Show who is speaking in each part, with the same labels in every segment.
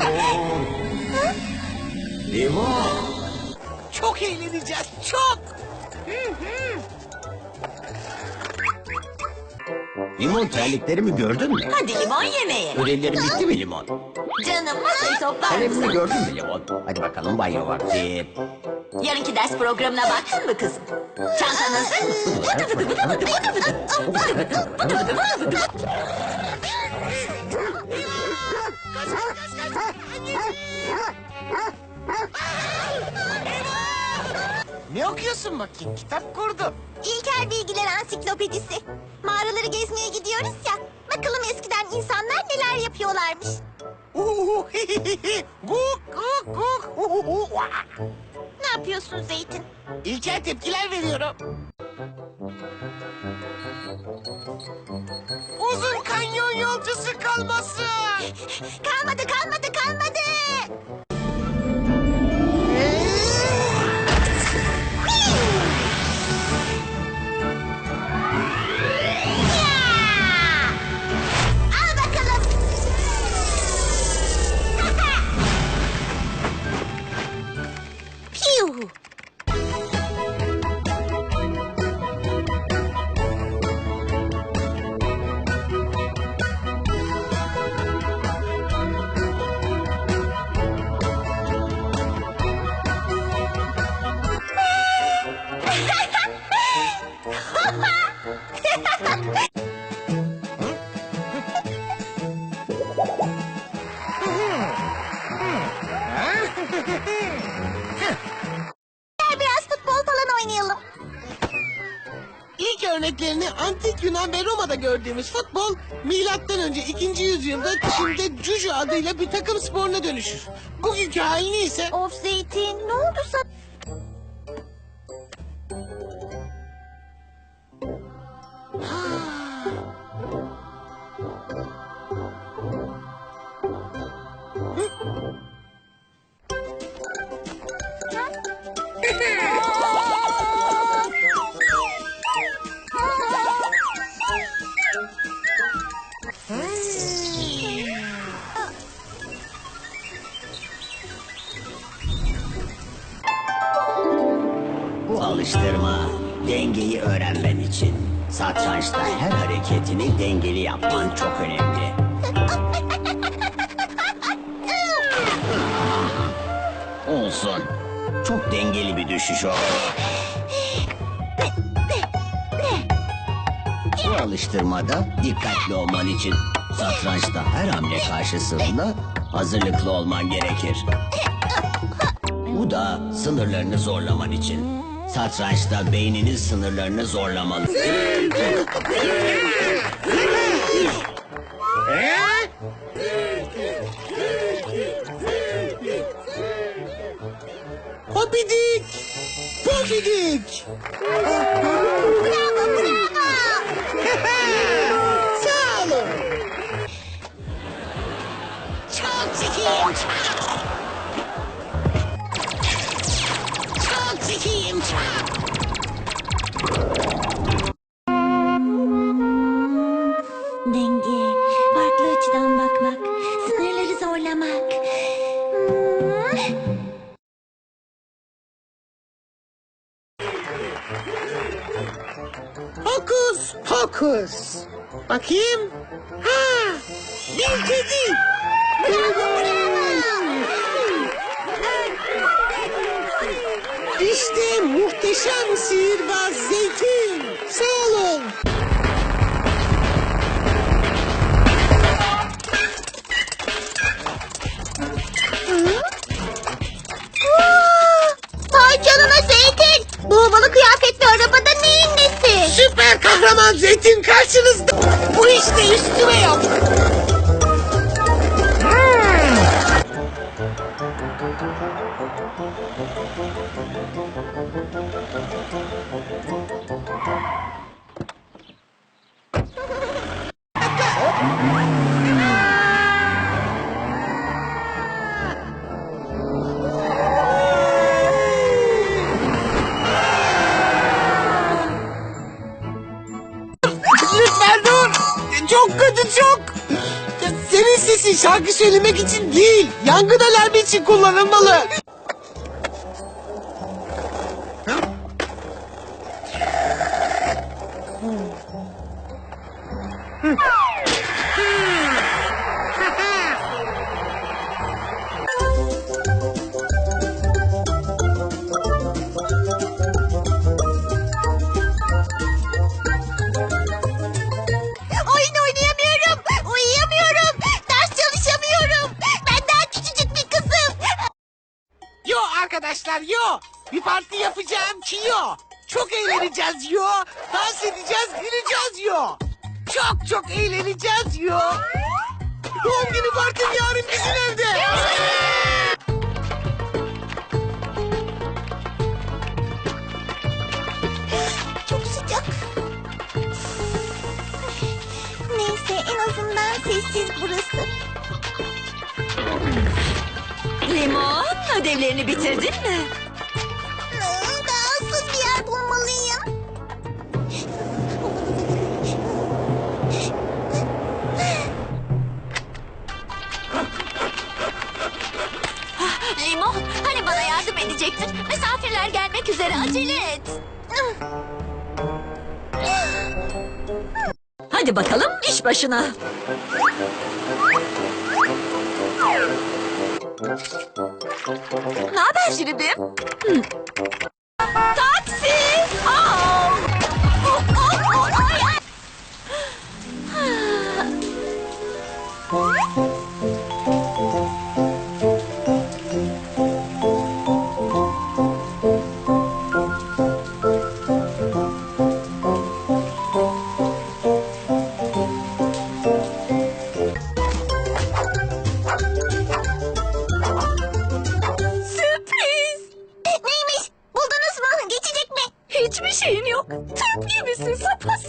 Speaker 1: Limon. Limon.
Speaker 2: Çok eğleneceğiz, çok.
Speaker 1: Limon terliklerimi gördün mü?
Speaker 3: Hadi limon yemeye.
Speaker 1: Ödevlerim bitti mi limon?
Speaker 3: Canım masayı toplar
Speaker 1: Kalemimi
Speaker 3: mısın?
Speaker 1: gördün mü limon? Hadi bakalım banyo vakti.
Speaker 3: Yarınki ders programına baktın mı kızım? Çantan hazır mı?
Speaker 2: Ne okuyorsun bakayım? Kitap kurdu.
Speaker 4: İlkel Bilgiler Ansiklopedisi. Mağaraları gezmeye gidiyoruz ya. Bakalım eskiden insanlar neler yapıyorlarmış.
Speaker 2: Guk guk guk.
Speaker 4: Ne yapıyorsun Zeytin?
Speaker 2: İlkel tepkiler veriyorum. Uzun kanyon yolcusu kalması.
Speaker 4: Kalmadı kalmadı
Speaker 2: örneklerini Antik Yunan ve Roma'da gördüğümüz futbol milattan önce 2. yüzyılda Çin'de Juju adıyla bir takım sporuna dönüşür. Bugünkü halini ise
Speaker 4: Of Zeytin
Speaker 1: Satrançta her hareketini dengeli yapman çok önemli. Olsun. Çok dengeli bir düşüş o. Bu alıştırmada dikkatli olman için satrançta her hamle karşısında hazırlıklı olman gerekir. Bu da sınırlarını zorlaman için. Satrançta beyninin sınırlarını zorlamalı.
Speaker 2: Hopidik! Pofidik!
Speaker 4: Bravo bravo.
Speaker 2: Sağ olun. Çok zekiyim. Çok
Speaker 4: Denge, farklı açıdan bakmak, sınırları zorlamak.
Speaker 2: Hokus pokus. Bakayım. Ha, bir kedi. İşte muhteşem sihirbaz Zeytin. Sağ olun. Lütfen dur. Çok kötü çok. Senin sesin şarkı söylemek için değil, yangın alarmı için kullanılmalı.
Speaker 4: Bir
Speaker 2: parti yapacağım ki yo. Çok eğleneceğiz yo. Dans edeceğiz, güleceğiz yo. Çok çok eğleneceğiz yo. Doğum günü partim yarın bizim evde.
Speaker 4: Çok sıcak. Neyse en azından sessiz burası.
Speaker 3: Limon, ödevlerini bitirdin mi? Bana yardım edecektin? Misafirler gelmek üzere, acele et. Hadi bakalım iş başına. Ne haber Şiribim? Taksi! Au!
Speaker 4: Çok iyi misin? Sapasağlam.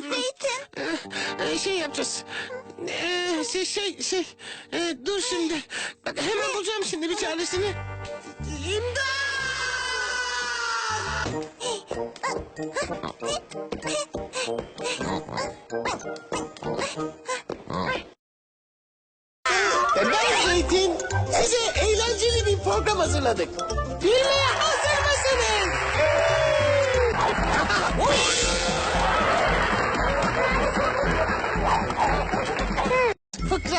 Speaker 4: Zeytin?
Speaker 2: Ee, şey yapacağız. Ee, şey şey şey. Ee, dur şimdi. Bak hemen bulacağım şimdi bir çaresini. Ben Zeytin. Size eğlenceli bir program hazırladık. Bilmeye hazır mısınız?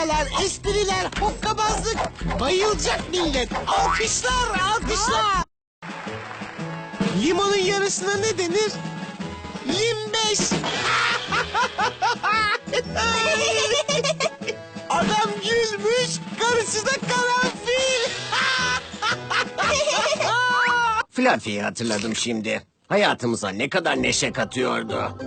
Speaker 2: Fıkralar, espriler, hokkabazlık. Bayılacak millet. Alkışlar, alkışlar. Limonun yarısına ne denir? Limbeş. Adam gülmüş, karısı da karanfil. Fluffy'yi hatırladım şimdi. Hayatımıza ne kadar neşe katıyordu.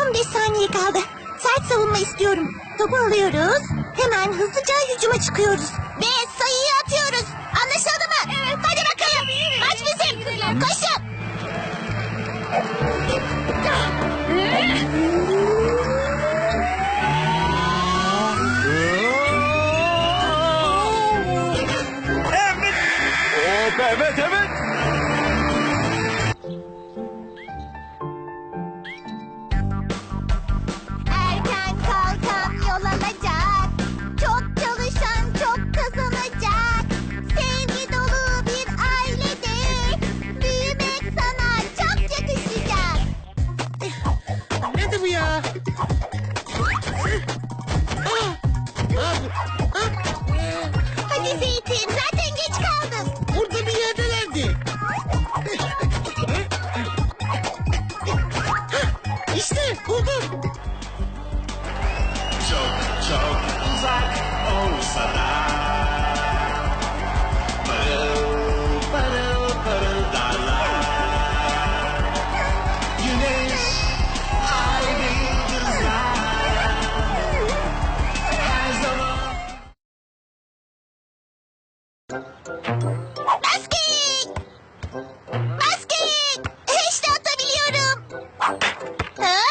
Speaker 4: Son beş saniye kaldı. Sert savunma istiyorum. Topu alıyoruz. Hemen hızlıca hücuma çıkıyoruz. Ve sayıyı atıyoruz. Anlaşıldı mı? Evet. Hadi bakalım. Maç bizim. Koşun.
Speaker 5: Evet evet Thank you. Huh?